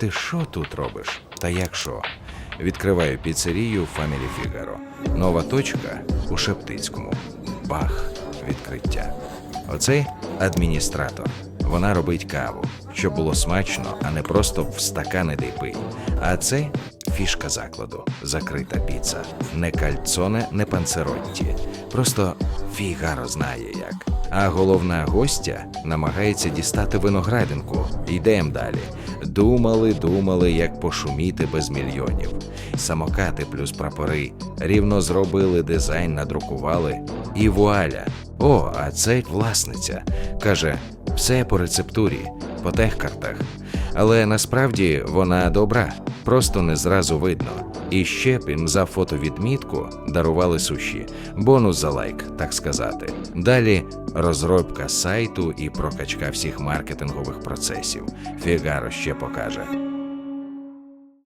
ти що тут робиш? Та як що? Відкриваю піцерію Family Figaro. Нова точка у Шептицькому. Бах! Відкриття. Оцей адміністратор. Вона робить каву, щоб було смачно, а не просто в стакани пий. А це фішка закладу. Закрита піца. Не кальцоне, не панцеротті. Просто фігаро знає як. А головна гостя намагається дістати виноградинку. Йдемо далі. Думали, думали, як пошуміти без мільйонів. Самокати плюс прапори. Рівно зробили дизайн, надрукували. І вуаля. О, а це власниця. Каже, все по рецептурі, по техкартах. Але насправді вона добра, просто не зразу видно. І ще б їм за фотовідмітку дарували суші, бонус за лайк, так сказати. Далі розробка сайту і прокачка всіх маркетингових процесів. Фігаро ще покаже.